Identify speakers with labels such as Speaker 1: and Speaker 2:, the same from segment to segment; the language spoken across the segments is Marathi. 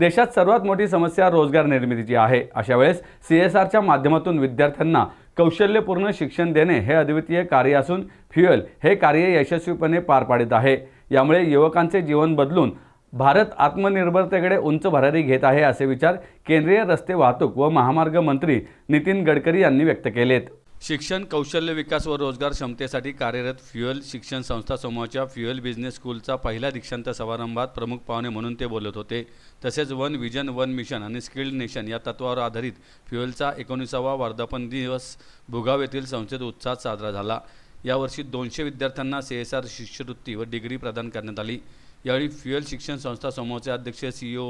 Speaker 1: देशात सर्वात मोठी समस्या रोजगार निर्मितीची आहे. अशा वेळेस सी एस आरच्या माध्यमातून विद्यार्थ्यांना कौशल्यपूर्ण शिक्षण देणे हे अद्वितीय कार्य असून फ्युएल हे कार्य यशस्वीपणे पार पाडित आहे. यामुळे युवकांचे जीवन बदलून भारत आत्मनिर्भरतेकडे उंच भरारी घेत आहे असे विचार केंद्रीय रस्ते वाहतूक व महामार्ग मंत्री नितीन गडकरी यांनी व्यक्त केलेत. शिक्षण कौशल्य विकास व रोजगार क्षमतेसाठी कार्यरत फ्युएल शिक्षण संस्था समूहाच्या फ्युएल बिझनेस स्कूलचा पहिल्या दीक्षांत समारंभात प्रमुख पाहुणे म्हणून ते बोलत होते. तसेच वन विजन वन मिशन आणि स्किल्ड नेशन या तत्वावर आधारित फ्युएलचा एकोणीसावा वर्धापन दिवस भुगाव येथील संस्थेत उत्साहात साजरा झाला. यावर्षी दोनशे विद्यार्थ्यांना सी एस आर शिष्यवृत्ती व डिग्री प्रदान करण्यात आली. यावेळी फ्युएल शिक्षण संस्था समूहाचे अध्यक्ष C O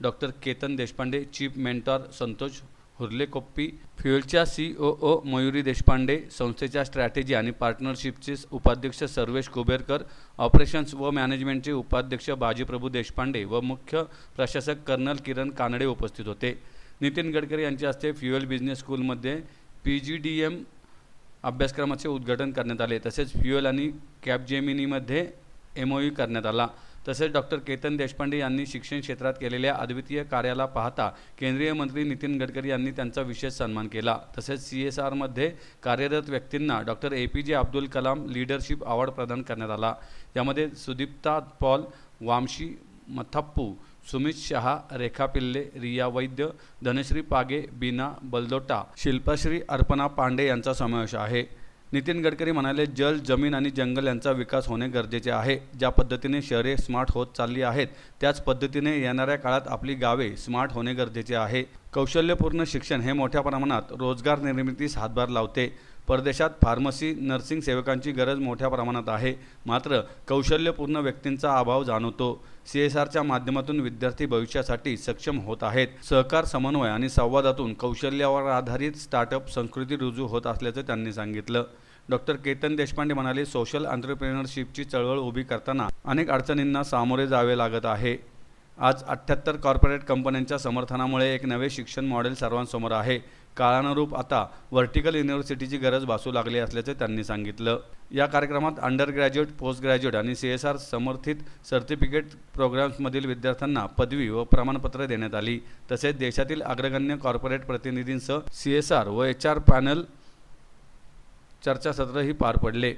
Speaker 1: doctor Ketan Deshpande chief mentor Santosh Hurlekoppi फ्युएलच्या C O O Mayuri Deshpande संस्थेच्या स्ट्रॅटेजी आणि पार्टनरशिपचे उपाध्यक्ष सर्वेश कुबेरकर ऑपरेशन्स व मॅनेजमेंटचे उपाध्यक्ष बाजीप्रभू देशपांडे व मुख्य प्रशासक कर्नल किरण कानडे उपस्थित होते. नितीन गडकरी यांच्या हस्ते फ्युएल बिझनेस स्कूलमध्ये पी जी डी एम अभ्यासक्रमाचे उद्घाटन करण्यात आले. तसेच फ्युएल आणि कॅपजेमिनीमध्ये एम ओ यू करण्यात आला. तसेच डॉक्टर केतन देशपांडे यांनी शिक्षण क्षेत्रात केलेल्या अद्वितीय कार्याला पाहता केंद्रीय मंत्री नितीन गडकरी यांनी त्यांचा विशेष सन्मान केला. तसेच सी एस आरमध्ये कार्यरत व्यक्तींना डॉक्टर ए पी जे अब्दुल कलाम लीडरशिप अवॉर्ड प्रदान करण्यात आला. यामध्ये सुदीप्ता पॉल वामशी मथप्पू सुमित शहा रेखा पिल्ले रिया वैद्य धनश्री पागे बीना बलदोटा शिल्पाश्री अर्पणा पांडे यांचा समावेश आहे. नितीन गडकरी म्हणाले जल जमीन आणि जंगल यांचा विकास होणे गरजेचे आहे. ज्या पद्धतीने शहरे स्मार्ट होत चालली आहेत त्याच पद्धतीने येणाऱ्या काळात आपली गावे स्मार्ट होणे गरजेचे आहे. कौशल्यपूर्ण शिक्षण हे मोठ्या प्रमाणात रोजगार निर्मितीस हातभार लावते. परदेशात फार्मसी नर्सिंग सेवकांची गरज मोठ्या प्रमाणात आहे. मात्र कौशल्यपूर्ण व्यक्तींचा अभाव जाणवतो. सी एस आरच्या माध्यमातून विद्यार्थी भविष्यासाठी सक्षम होत आहेत. सहकार समन्वय आणि संवादातून कौशल्यावर आधारित स्टार्टअप संस्कृती रुजू होत असल्याचं त्यांनी सांगितलं. डॉक्टर केतन देशपांडे म्हणाले सोशल एंटरप्रेनरशिपची चळवळ उभी करताना अनेक अडचणींना सामोरे जावे लागत आहे. आज अठ्ठ्याहत्तर कॉर्पोरेट कंपन्यांच्या समर्थनामुळे एक नवे शिक्षण मॉडेल सर्वांसमोर आहे. काळानुरूप आता व्हर्टिकल युनिव्हर्सिटीची गरज भासू लागली असल्याचे त्यांनी सांगितलं. या कार्यक्रमात अंडर ग्रॅज्युएट पोस्ट ग्रॅज्युएट आणि सी एस आर समर्थित सर्टिफिकेट प्रोग्राम्समधील विद्यार्थ्यांना पदवी व प्रमाणपत्र देण्यात आली. तसेच देशातील अग्रगण्य कॉर्पोरेट प्रतिनिधींसह सी एस आर व एच आर पॅनल चर्चासत्रही पार पडले.